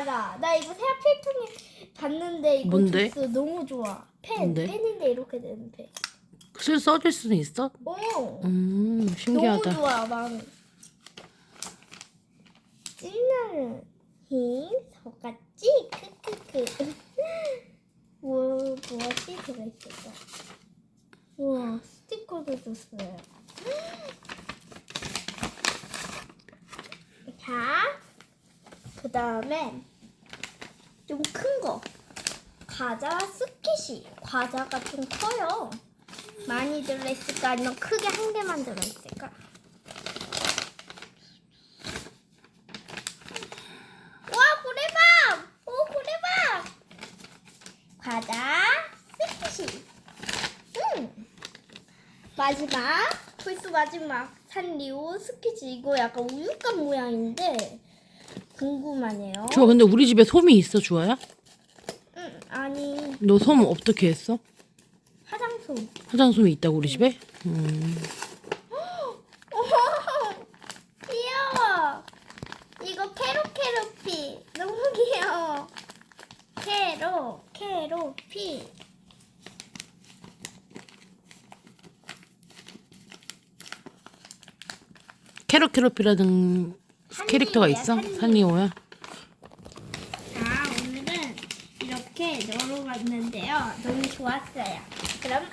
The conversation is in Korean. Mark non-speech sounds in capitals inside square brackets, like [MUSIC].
야, 나 이거 새아 필통에 봤는데 이거 뭔데? 줬어. 너무 좋아. 펜, 뭔데? 펜인데 이렇게 되는 펜. 실 써줄 수는 있어? 오, 음 너무 신기하다. 좋아 마음이. 찐나는 힘 속았지? 크크크. [LAUGHS] 뭐 무엇이 들어있을까? 우와 스티커도 줬어요. [GASPS] 자, 그 다음에 좀 큰 거. 과자 스키시. 과자가 좀 커요. 많이 들어있을까? 아니면 크게 한 개만 들어있을까? 와, 고래밥! 오, 고래밥! 과자 스키시. 음. 마지막. 벌써 마지막. 산리오 스키시. 이거 약간 우유값 모양인데 궁금하네요. 주아 근데 우리 집에 솜이 있어 주아야? 음, 아니 너 솜 어떻게 했어? 화장솜. 화장솜이 있다고 우리 집에? 음. [GASPS] 귀여워. 이거 캐로캐로피 너무 귀여워. 캐로 캐로피. 캐럿 캐럿이라는 캐릭터가 있어? 산리오야? 자 오늘은 이렇게 놀러봤는데요. 너무 좋았어요. 그럼.